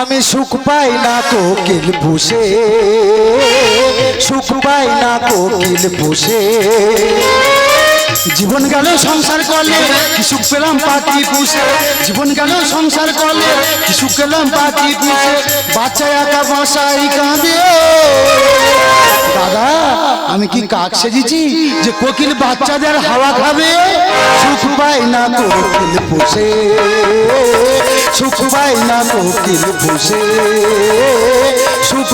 আমি সুখ পাই না কোকিল পুষে সুখ পাই না কোকিল পুষে জীবন গেল, সংসার করলে কি সুখ পেলাম পাখি পুষে। জীবন গেল, সংসার করলে কি সুখ পেলাম পাখি পুষে। বাচ্চা একা বাসাই কাঁদে। দাদা, আমি কি কাক সেজেছি যে কোকিল বাচ্চাদের হাওয়া খাবে? সুখ পাই না কোকিল পুষে সুখ পাই না কোকিল পুষে সুখ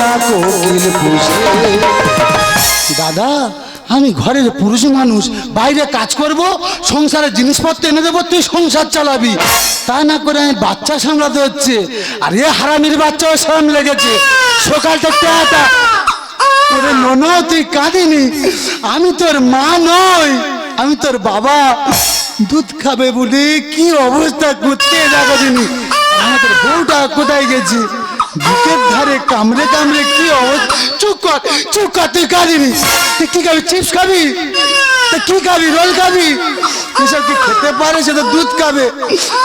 না কোকিল দাদা, আমি ঘরের পুরুষ মানুষ, বাইরে কাজ করব, সংসারের জিনিসপত্র এনে দেবো, তুই সংসার চালাবি। তা না করে আমি বাচ্চা সামলাতে হচ্ছে। আর এ হারামির বাচ্চাও সাম লেগেছে। সকাল থেকে নন তুই কাঁদিনি। আমি তোর মা নই, আমি তোর বাবা। দুধ খাবে বলে কি অবস্থা করতে যাব দিনি? আমাদের বউটা কোথায় গেছে? বুকের ধারে কামড়ে কামড়ে কি অবস্থা? চুপ কর চুপ কর, তুই কাঁদিনি তুই কি খাবি? চিপস খাবি? কি খাবি? রোল খাবি? এসব কি খেতে পারে? সে তো দুধ খাবে।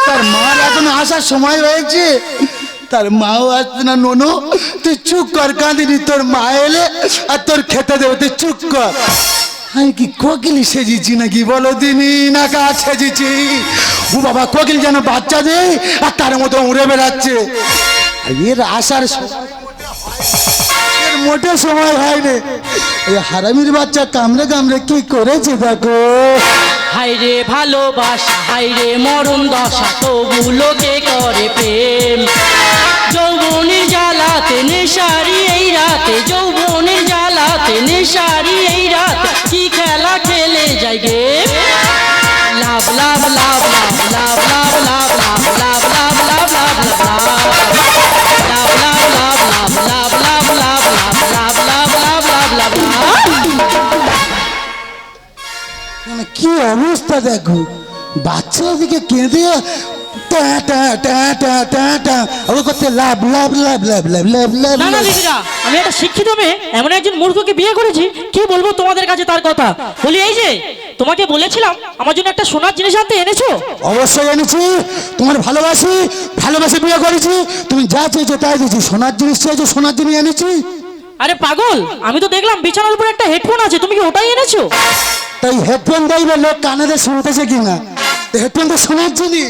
তার মার এখন আসার সময় হয়েছে। তার মাও আসছে না, নোনো। তুই চুপ কর কাঁদিনি তোর মা এলে আর তোর খেতে দেবে। তুই চুপ কর। আমি কি কোকিলি সেজেছি নাকি বলো না সেজেছি। ও বাবা, কোকিল যেন বাচ্চা দেয় আর তার মতো উড়ে বেড়াচ্ছে। এর আসার এর মোটে সময় হয়নি। এই হারামির বাচ্চা কামড়ে কামড়ে কি করেছে দেখো। হাইরে ভালোবাসা হাইরে মরণ দশা, তবু লোকে করে প্রেম। যৌবনের জ্বালাতে নেশারি এই রাতে যৌবনের জ্বালাতে নেশারি এই রাতে কি খেলা খেলে যায় গে লাভ লাভ লাভ লাভ লাভ লাভ লাভ লাভ লাভ লাভ লাভ লাভ লাভ লাভ লাভ লাভ লাভ লাভ লাভ লাভ লাভ লাভ লাভ লাভ লাভ লাভ মানে কি অবস্থা দেখো বাচ্চা দিকে কেঁদে আমি একটা শিক্ষিত মেয়ে এমন একজন মূর্খকে বিয়ে করেছি কি বলব তোমাদের কাছে তার কথা? বলি এই যে তোমাকে বলেছিলাম আমার জন্য একটা সোনার জিনিস আনতে এনেছো? অবশ্যই এনেছি তোমার ভালোবাসি ভালোবাসি বিয়ে করেছি তুমি যা চেয়েছো তাই দিয়েছি সোনার জিনিস চেয়েছো সোনার জিনিস এনেছি। আরে পাগল আমি তো দেখলাম বিছানার উপর একটা হেডফোন আছে তুমি কি ওটাই এনেছো? তাই হেডফোন দেখবে লোক কানে শুনতেছে কিনা? হেডফোন তো শোনার জিনিস।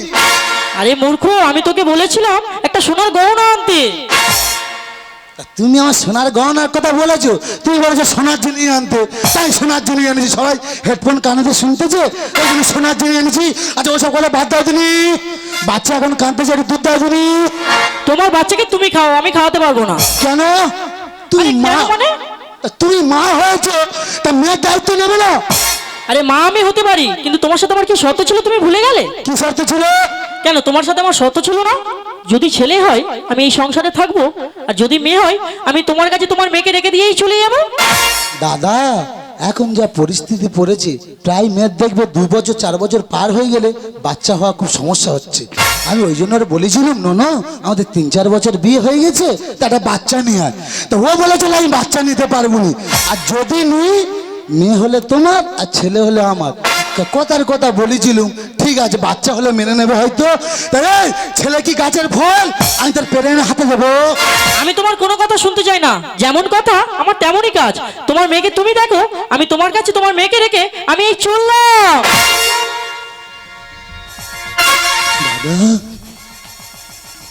আরে মূর্খ আমি তোকে বলেছিলাম একটা সোনার গহনা আনতে। তুমি আমার সোনার গহনার কথা বলেছ তুমি বলেছ সোনার জিনিস আনতে। তাই সোনার জিনিস এনেছি সবাই হেডফোন কানে দিয়ে শুনতেছে? ওই জন্য সোনার জিনিস এনেছি। আচ্ছা ওসব কথা বাদ দাও তুমি বাচ্চা এখন কাঁদতেছে একটু দুধ দাও তুমি তোমার বাচ্চাকে তুমি খাও আমি খাওয়াতে পারব না। কেন? তুমি মা মানে? তুমি মা হয়েছো তা মেয়ের দায়িত্ব নেবে না? আরে মা আমি হতে পারি কিন্তু তোমার সাথে আমার কি শর্ত ছিল? তুমি ভুলে গেলে? কি শর্ত ছিল? কেন তোমার সাথে আমার শর্ত ছিল না? যদি ছেলে হয় আমি এই সংসারে থাকব আর যদি মেয়ে হয় আমি তোমার কাছে তোমার মেয়েকে রেখে দিয়েই চলে যাব। দাদা এখন যা পরিস্থিতি পড়েছে প্রায় মেয়ের দেখবে দুই বছর চার বছর পার হয়ে গেলে বাচ্চা হওয়া খুব সমস্যা হচ্ছে। আমি ওই জন্য বলেছিলাম নো আমাদের তিন চার বছর বিয়ে হয়ে গেছে তা বাচ্চা নিয়ে তো ও বলেছিল আমি বাচ্চা নিতে পারব না। আর যদি নিই মেয়ে হলে তোমার আর ছেলে হলে আমার। কথার কথা বলেছিলুম ঠিক আছে বাচ্চা হলে মেনে নেবে হয়তো। ছেলে কি গাছের ফল? আমি তার পেরেন্ট হাতে দেবো। আমি তোমার কোনো কথা শুনতে চাই না। যেমন কথা আমার তেমনই কাজ। তোমার মেয়েকে তুমি দেখো আমি তোমার কাছে তোমার মেয়েকে রেখে আমি এই চললাম।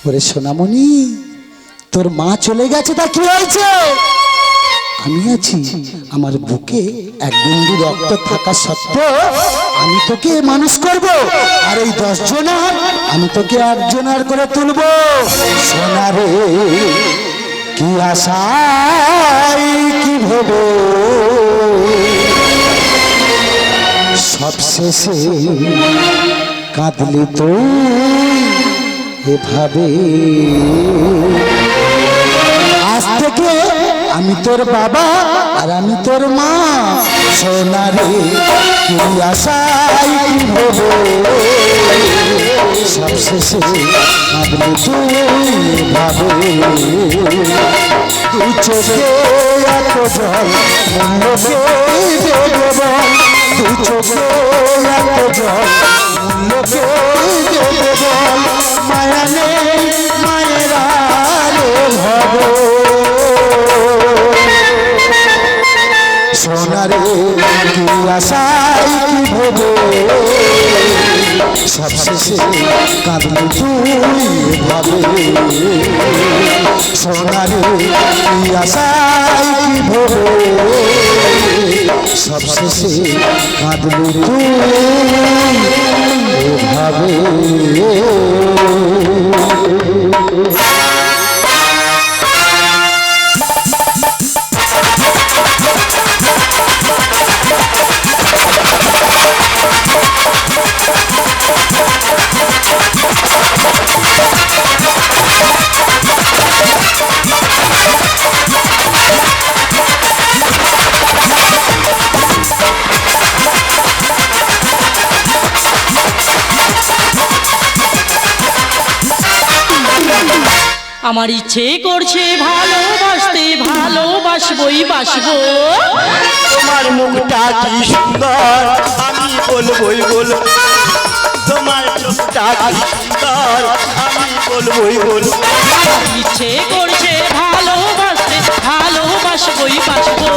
ওরে সোনামণি তোর মা চলে গেছে তা কি হয়েছে? আমি আছি, আমার বুকে এক বিন্দু রক্ত থাকা সত্ত্বেও আমি তোকে মানুষ করব। আর এই দশ জনার আমি তোকে একজনার করে তুলব। সোনারে কি আশাই কি ভেবে? সবশেষে কাঁদলি তুই এভাবে। আমি তোর বাবা আর আমি তোর মা। সোনারে, কি আশাই হব সবশেষে কাঁদলি তুই এভাবে দু চোখে এত জল বল চোখে এত জল আশায় কি ভোগে। সবশেষে কাঁদলি তুই ভাবে। সোনারে কি আশায় কি সবশেষে কাঁদলি তুই ভাবে। আমার ইচ্ছে করছে ভালোবাসতে ভালোবাসবই বাসবো। তোমার মুখটা কি সুন্দর আমি বলবই বলব তোমার চোখটা কি সুন্দর আমি বলবই বলব আমার ইচ্ছে করছে ভালোবাসতে ভালোবাসবই বাসবো।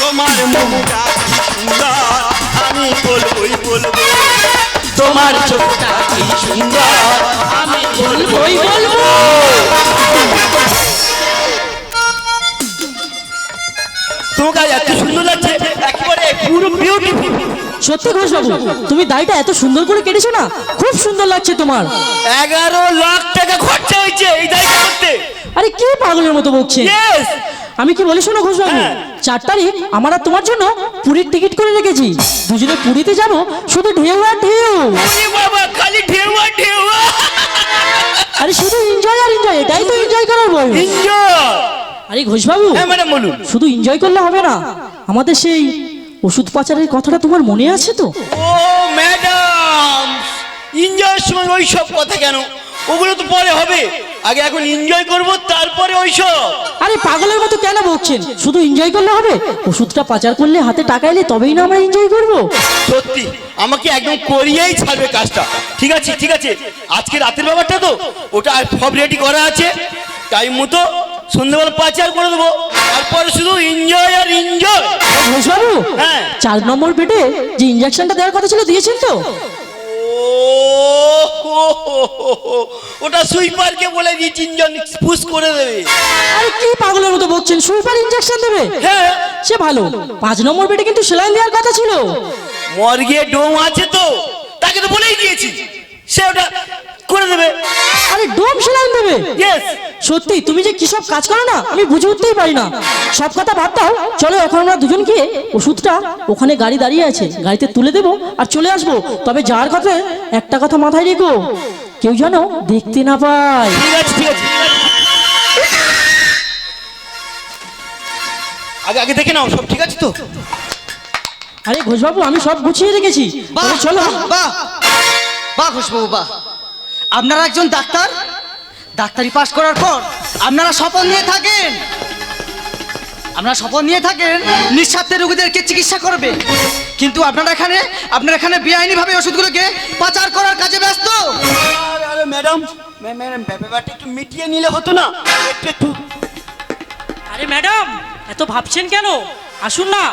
তোমার মুখটা কি সুন্দর আমি বলবই বলব তোমার চোখটা কি সুন্দর? আমি বলবই বলব। এত সুন্দর লাগছে একেবারে পুরো বিউটিফুল সত্যি তুমি দাড়িটা এত সুন্দর করে কেটেছো না? খুব সুন্দর লাগছে তোমার। এগারো লাখ টাকা খরচা হয়েছে এই দায়িত্ব করতে আরে কি পাগলের মতো বকছে? ইয়েস আমি কি বলি শোনো ঘোষবাবু হ্যাঁ। চার তারিখ আমার আর তোমার জন্য পুরীর টিকিট করে রেখেছি। দুজনে পুরীতে যাব শুধু ঢেউ আর ঢেউ। বাবা খালি ঢেউ আর ঢেউ। আরে শুধু এনজয় আর এনজয় এটাই তো এনজয় করার এনজয় আরে ঘোষবাবু হ্যাঁ ম্যাডাম বলুন। শুধু এনজয় করলে হবে না। আমাদের সেই ওষুধ পাচারের কথাটা তোমার মনে আছে তো? ও ম্যাডাম এনজয়ের সময় ওই সব কথা কেন? ওগুলো তো পরে হবে। আগে এখন এনজয় করব তারপরে ওই সব আরে পাগলের মতো কেন বকছেন? শুধু এনজয় করলে হবে? ওষুধটা পাচার করলে হাতে টাকা এলে তবেই না আমরা এনজয় করব। সত্যি আমাকে একদম করিয়েই ছাড়বে কাজটা। ঠিক আছে ঠিক আছে। আজকে রাতের ব্যাপারটা তো ওটা সব রেডি করা আছে। টাইম মতো সন্ধ্যেবেলা পাচার করে দেবো। তারপরে শুধু এনজয় আর এনজয় ঘোষবাবু হ্যাঁ। চার নম্বর বেডে যে ইঞ্জেকশনটা দেওয়ার কথা ছিল দিয়েছেন তো। ওটা সুইপারকে বলে দিয়েছি ইঞ্জন পুশ করে দেবে। আরে কি পাগলের মতো বলছেন সুইপার ইনজেকশন দেবে? হ্যাঁ। সে ভালো। পাঁচ নম্বর বেডে কিন্তু সেলাই দেওয়ার কথা ছিল। মর্গে ডোম আছে তো তাকে তো বলেই দিয়েছি। সে ওটা করে দেবে। আরে ডোম সেলাই দেবে? সত্যি তুমি যে কি সব কাজ করো না আমি বুঝে উঠতেই পারি না। সব কথা বাদ দাও চলো এখন আমরা দুজন গিয়ে ওষুধটা ওখানে গাড়ি দাঁড়িয়ে আছে গাড়িতে তুলে দেবো আর চলে আসব। তবে যাওয়ার কথা একটা কথা মাথায় রেখো কেউ যেন দেখতে না পায়। ঠিক আছে ঠিক আছে আগে আগে দেখে নাও সব ঠিক আছে তো? আরে ঘোষবাবু আমি সব গুছিয়ে রেখেছি। চলো। বাহ। বাহ ঘোষবাবু বাহ। আপনারা একজন ডাক্তার? ডাক্তারি পাশ করার পর আপনারা স্বপন নিয়ে থাকেন। আপনারা স্বপন নিয়ে থাকেন নিঃস্বার্থে রোগীদেরকে চিকিৎসা করবে। কিন্তু আপনারা এখানে আপনারা এখানে বেআইনিভাবে ওষুধগুলোকে পাচার করার কাজে ব্যস্ত। ম্যাডাম ম্যাডাম ব্যাপারটা একটু মিটিয়ে নিলে হতো না। একটু আরে ম্যাডাম এত ভাবছেন কেন? আসুন না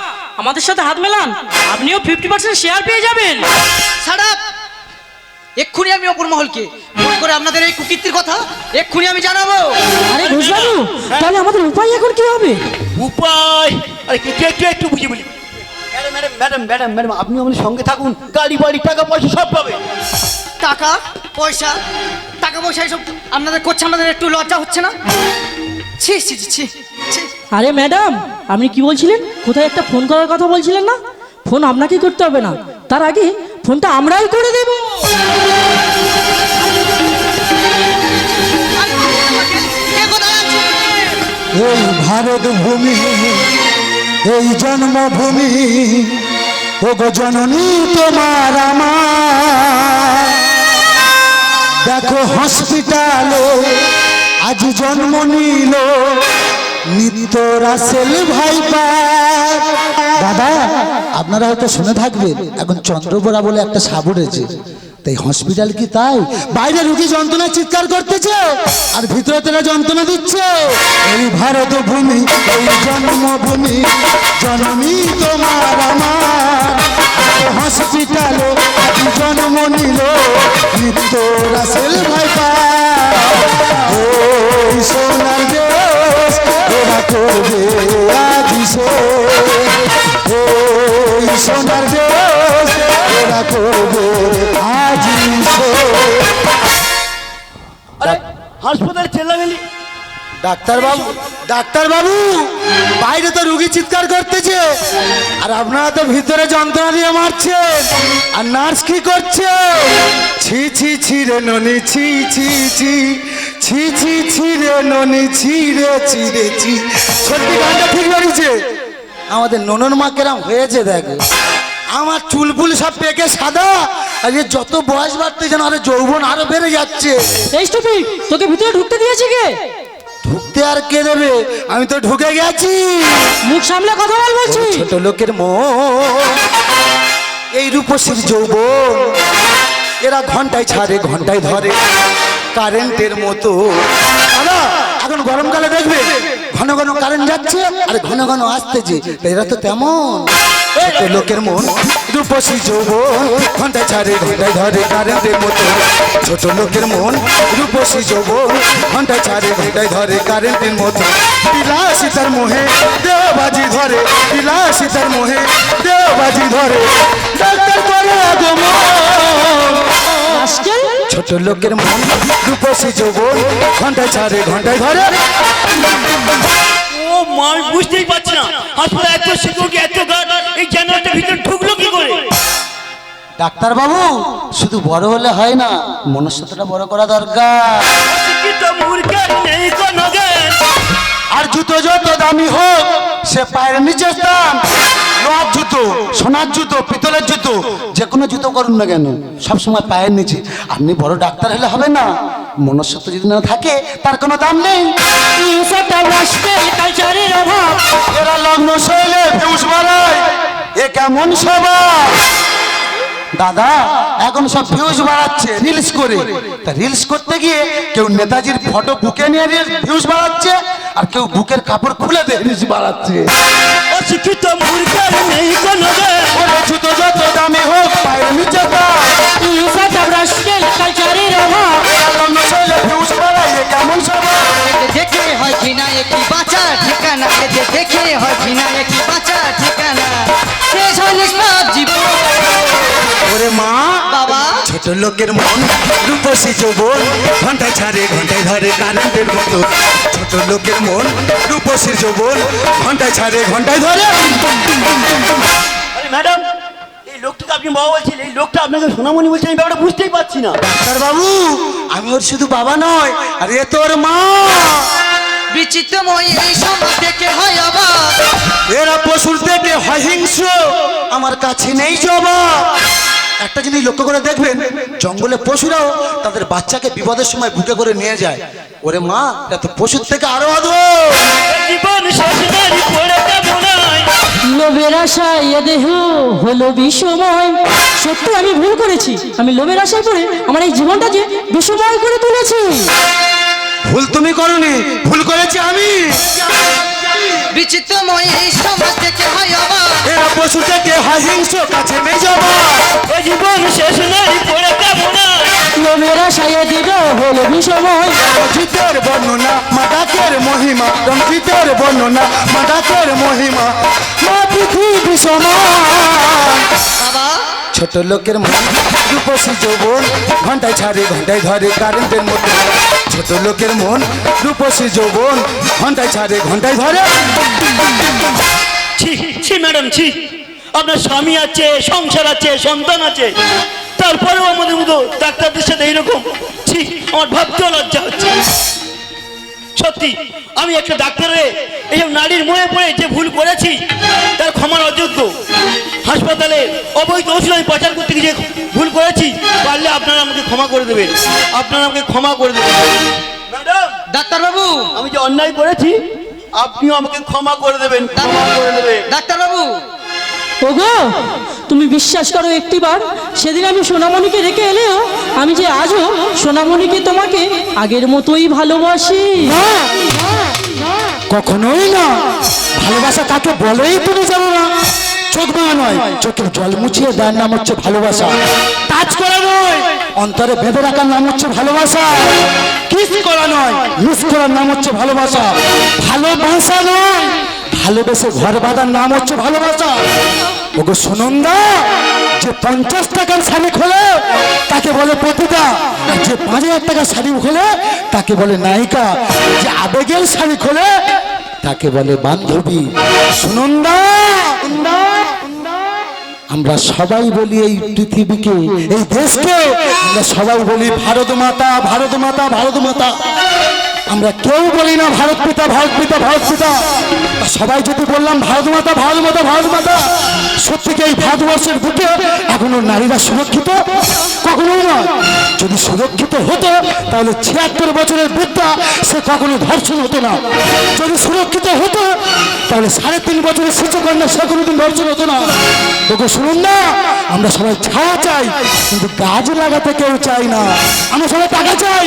আমাদের সাথে হাত মেলান। আপনিও ফিফটি পার্সেন্ট শেয়ার পেয়ে যাবেন। সারাপ এক্ষুনি আমি অপর মহলকে ফোন করে আপনাদের এই কুকীর্তির কথা এক্ষুনি আমি জানাব। আরে ঘোষবাবু তাহলে আমাদের উপায় এখন কি হবে? উপায়? আরে একটু একটু একটু বুঝি বলি? Madam madam madam madam madam আপনি আমাদের সঙ্গে থাকুন। গাড়ি বাড়ি টাকা পয়সা সব পাবে টাকা পয়সা টাকা পয়সা এসব আপনাদের করছে আমাদের একটু লজ্জা হচ্ছে না? ছি ছি ছি, ছি ছি। আরে ম্যাডাম আপনি কি বলছিলেন? কোথায় একটা ফোন করার কথা বলছিলেন না? ফোন আপনাকে করতে হবে না। তার আগে ফোনটা আমরাই করে দেব। এই ভারত ভূমি, এই জন্মভূমি ও গো জননী তোমার আমার। দেখো হসপিটালে আজ জন্ম নিল। নিত্য রাসেল ভাইপার দাদা, আপনারা হয়তো শুনে থাকবেন, এখন চন্দ্রবোরা বলে একটা সাবুর আছে তাই হসপিটাল কি তাই? বাইরে রুগী যন্ত্রণা চিৎকার করতেছে, আর ভিতরে তারা যন্ত্রণা দিচ্ছে। এই ভারত ভূমি, এই জন্মভূমি, জন্মই তোমার আমার। হসপিটালে জন্ম নিল নিত্য রাসেল ভাই ডাক্তার বাবু ডাক্তার বাবু বাইরে তো রুগী চিৎকার করতেছে। আর আপনারা তো ভিতরে যন্ত্রণা দিয়ে মারছেন। আর নার্স কি করছে? ছি ছি ছি রে ননি, ছি ছি ছি। ছি ছি ছি রে ননি, ছি রে ছি রে, ছি। সত্যি গানটা ঠিক বেরিয়েছে আমাদের ননন মা কেরাম হয়েছে, দেখো। আমার চুলপুল সব পেকে সাদা। আর যত বয়স বাড়তে যেন আরও যৌবন আরও বেড়ে যাচ্ছে। তোকে ভিতরে ঢুকতে দিয়েছে কে? ঢুকতে আর কে দেবে? আমি তো ঢুকে গেছি। মুখ সামলে কথা বল বলছি। ছোট লোকের মন। এই রূপসীর যৌবন। এরা ঘন্টায় ছাড়ে ঘন্টায় ধরে। কারেন্টের মতো। এখন গরমকালে দেখবে ঘন ঘন কারেন্ট যাচ্ছে আর ঘন ঘন আসতেছে। এরা তো তেমন। ছোট লোকের মন রূপসী যৌবন ঘন্টায় ছাড়ে ঘন্টায় ধরে কারেন্টের মতো। ছোট লোকের মন রূপসী যৌবন ঘন্টায় ছাড়ে ঘন্টায় ধরে কারেন্টের মতো। বিলাসিতার মোহে দেওবাজি ধরে বিলাসিতার মোহে দেওবাজি ধরে। ডাক্তার ছোট লোকের মন রূপসী যৌবন ঘন্টায় ছাড়ে ঘন্টায় ধরে। আমি বুঝতেই পারছি না। হাসপাতাল এত সিকিউরিটি এত গার্ড এই জেনারেটর ভিতরে ঢুকলো কি করে? ডাক্তার বাবু শুধু বড় হলে হয় না মনুষ্যতাটা বড় করা দরকার। আর জুতো যত দামি হোক সে পায়ের নিচে স্থান। জুতো সোনার জুতো পিতলের জুতো যে কোনো জুতো করুন না কেন সবসময় পায়ের নিচে। আপনি বড় ডাক্তার হলে হবে না। মনস্তত্ব যদি না থাকে তার কোনো দাম নেই। এরা লগ্ন শৈলে। ফিউজ বাড়ায় এ কেমন সবাই দাদা এখন সব ভিউজ বাড়াচ্ছে রিলস করে। তা রিলস করতে গিয়ে কেউ নেতাজির ফটো বুকে নিয়ে ভিউজ বাড়াচ্ছে আর কেউ বুকের কাপড় খুলে দেয় বাড়াচ্ছে। অশিক্ষিত মূর্খের নেই কোনো যত দামি হোক পায়ের নিচে দেখে হয় কিনা একটি বাঁচা ঠিকানা? দেখে হয় কিনা একটি বাঁচা বাবা লোকের মন? রূপসী যৌবন ঘন্টায় ছাড়ে ঘন্টায় ধরে কারেন্টের মতো। ছোট লোকের মন রূপসী যৌবন ঘন্টায় ছাড়ে ঘন্টায় ধরে। ম্যাডাম এই লোকটাকে আপনি বাবা বলছেন এই লোকটা আপনাকে সোনামণি বলছেন ব্যাপারটা বুঝতেই পারছি না। ডাক্তার বাবু আমি ওর শুধু বাবা নয় আর এ তোর মা। বিচিত্রময় এই সমাজ থেকে হয় অবাক। এরা পশুর থেকে হয় হিংস্র আমার কাছে নেই জবাব। একটা জিনিস লক্ষ্য করে দেখবেন জঙ্গলে পশুরাও তাদের বাচ্চাকে বিপদের সময় বুকে করে নিয়ে যায়। ওরে মা এটা তো পশুর থেকে আরও কেমন লোভের আশায় এ দেহ হলো বিষময়। সত্যি আমি ভুল করেছি। আমি লোভের আশায় পড়ে আমার এই জীবনটা যে বিষময় করে তুলেছি। ভুল তুমি করনি ভুল করেছি আমি। বিচিত্রময় এই সমাজ থেকে হয় অবাক। এরা পশু থেকে হয় হিংস্র কাছে নেই জবাব ও জীবন শেষ নারী পড়ে কেমন আশায় এ দেহ হলো বিষময়। রঞ্জিতের বর্ণনা মা ডাকের মহিমা। রঞ্জিতের বর্ণনা মা ডাকের মহিমা। মা পৃথিবী সমান বাবা। ছোট লোকের মন রূপসী যৌবন। ঘন্টায় ছাড়ে ঘন্টায় ধরে কারেন্টের মতো। ছোট লোকের মন, রূপসী যৌবন, ঘন্টায় ছাড়ে, ঘন্টায় ধরে। ছি ছি ম্যাডাম, ছি। আপনার স্বামী আছে, সংসার আছে, সন্তান আছে। তারপরেও আমাদের মতো ডাক্তারদের সাথে এইরকম। ছি, আমার ভাবতেও লজ্জা হচ্ছে। সত্যি আমি একটা ডাক্তারে এইসব নারীর মনে পড়ে যে ভুল করেছি তার ক্ষমার অযোগ্য। হাসপাতালে অবৈধ ওষুধ আমি পাচার করতে গিয়ে ভুল করেছি পারলে আপনারা আমাকে ক্ষমা করে দেবেন। আপনারা আমাকে ক্ষমা করে দেবেন। ডাক্তারবাবু! আমি যে অন্যায় করেছি আপনিও আমাকে ক্ষমা করে দেবেন। ক্ষমা করে দেবেন। ডাক্তারবাবু! ওগো! তুমি বিশ্বাস করো একটিবার? সেদিন আমি সোনামণিকে রেখে এলেও আমি যে আজও সোনামণিকে তোমাকে আগের মতোই ভালোবাসি। কখনোই না। ভালোবাসা কাকে বলেই তুমি জানো না। চোখ ভাঙা নয়, চোখের জল মুছিয়ে দেওয়ার নাম হচ্ছে ভালোবাসা। কাজ করা নয়, অন্তরে বেঁধে রাখার নাম হচ্ছে ভালোবাসা। কিস করা নয় মিস করার নাম হচ্ছে ভালোবাসা। ভালোবাসা নয়। ভালোবেসে ঘর বাঁধার নাম হচ্ছে ভালোবাসা। ওগো সুনন্দা, যে পঞ্চাশ টাকার শাড়ি খোলে, তাকে বলে পতিতা আর যে পাঁচ হাজার টাকার শাড়ি খোলে, তাকে বলে নায়িকা। যে আবেগের শাড়ি খোলে, তাকে বলে বান্ধবী। সুনন্দা। আমরা সবাই বলি এই পৃথিবীকে, এই দেশকে। আমরা সবাই বলি ভারত মাতা ভারত মাতা ভারত মাতা। আমরা কেউ বলি না ভারত পিতা ভারত পিতা ভারত পিতা। সবাই যদি বললাম, ভারত মাতা ভারত মাতা ভারত মাতা সত্যিকে এই ভারতবর্ষের বুকে এখনও নারীরা সুরক্ষিত? কখনোই নয়। যদি সুরক্ষিত হতো, তাহলে ছিয়াত্তর বছরের বৃদ্ধা সে কখনো ধর্ষণ হতো না। যদি সুরক্ষিত হতো, তাহলে সাড়ে তিন বছরের শিশুকন্যা সে কোনোদিন ধর্ষণ হতো না। তোকে শুনুন না, আমরা সবাই ছায়া চাই, কিন্তু গাছ লাগাতে কেউ চাই না। আমরা সবাই টাকা চাই,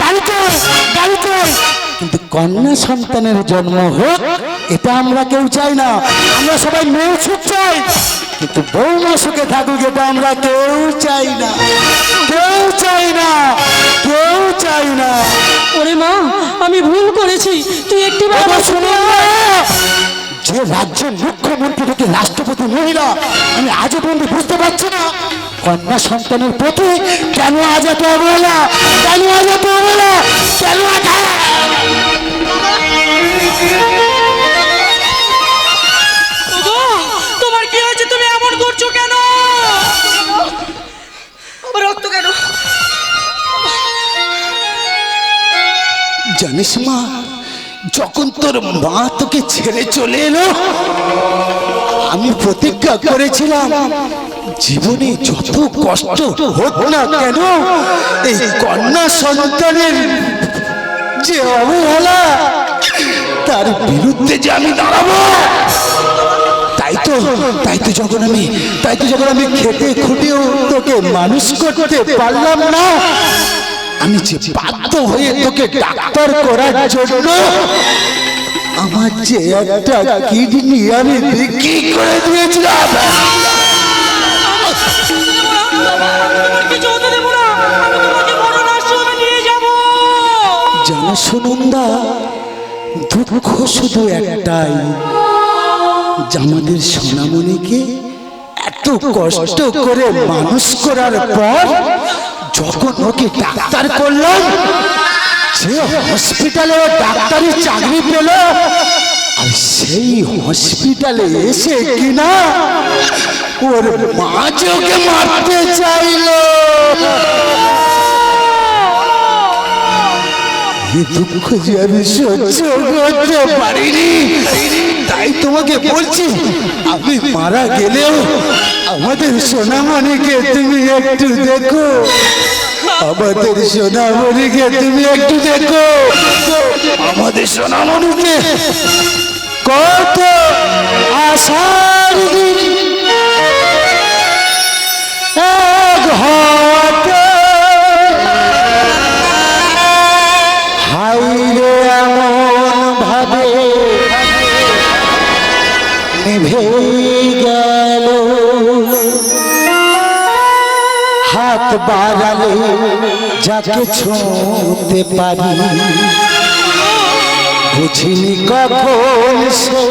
বাড়ি চাই, গাড়ি চাই। কিন্তু কন্যা সন্তানের জন্ম হোক, এটা আমরা কেউ চাই না। আমরা সবাই মেয়ে সুখ চাই। কিন্তু বৌমা সুখে থাকুক এটা আমরা কেউ চাই না। কেউ চাই না কেউ চাই না। ওরে মা আমি ভুল করেছি। তুই একটি শুনে যে রাজ্যের মুখ্যমন্ত্রী থেকে রাষ্ট্রপতি মহিলা আমি আজও পর্যন্ত বুঝতে পারছি না। কন্যা সন্তানের প্রতি কেন আজ এত অবহেলা? কেন আজ এত অবহেলা? কেন আজ জানিস মা, যখন তোর মা তোকে ছেড়ে চলে এলো, আমি প্রতিজ্ঞা করেছিলাম, জীবনে যত কষ্ট হোক না কেন, এই কন্যা সন্তানের যে অবহেলা, তার বিরুদ্ধে যে আমি দাঁড়াবো, তাই তো তাই তো যখন আমি, তাই তো যখন আমি খেতে খুঁটেও তোকে মানুষ করতে পারলাম না আমি যে বাধ্য হয়ে তোকে ডাক্তার করার জন্য আমার যে একটা কিডনি আমি বিক্রি করে দিয়েছিলাম। জানো সুনন্দা দুঃখ শুধু একটাই। যে আমাদের সোনামণিকে এত কষ্ট করে মানুষ করার পর যখন ওকে ডাক্তার করলাম সে হসপিটালে ও ডাক্তারি চাকরি পেল, আর সেই হসপিটালে এসে কিনা ওর মা ওকে মারতে চাইলো। দুঃখ যে আমি সহ্য করতে পারিনি, তাই তোমাকে বলছি আমি মারা গেলেও আমাদের সোনামণিকে তুমি একটু দেখো। আমাদের সোনামণিকে তুমি একটু দেখো। আমাদের সোনামণিকে কত আশার দিন এক হওয়াতে বাড়ালে যাকে ছুঁতে পারি। বুঝিনি কখন সে